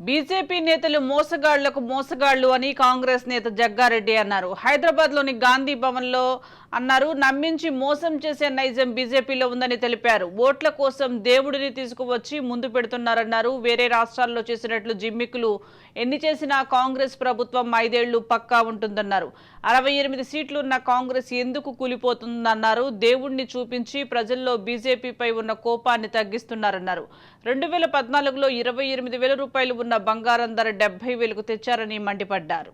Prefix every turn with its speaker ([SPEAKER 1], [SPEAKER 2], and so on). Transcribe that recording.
[SPEAKER 1] BJP నేతలు మోసగాళ్ళకు మోసగాళ్ళు అని కాంగ్రెస్ నేత జగ్గారెడ్డి అన్నారు. హైదరాబాద్లోని గాంధీ భవన్లో అన్నారు నమ్మించి మోసం చేసే నైజం బీజేపీలో ఉందని తెలిపారు. ఓట్ల కోసం దేవుడిని తీసుకువచ్చి ముందు పెడుతున్నారన్నారు. వేరే రాష్ట్రాల్లో చేసినట్లు జిమ్మికులు. ఎన్ని చేసినా కాంగ్రెస్ ప్రభుత్వం ఐదేళ్ళు పక్కా ఉంటుందన్నారు. అరవై ఎనిమిది సీట్లున్న కాంగ్రెస్ ఎందుకు కూలిపోతుందన్నారు. దేవుణ్ణి చూపించి ప్రజల్లో బీజేపీపై ఉన్న కోపాన్ని తగ్గిస్తున్నారన్నారు. రెండు వేల పద్నాలుగులో ఇరవై ఎనిమిది వేల రూపాయలు ఉన్న బంగారం ధర డెబ్బై వేలకు తెచ్చారని మండిపడ్డారు.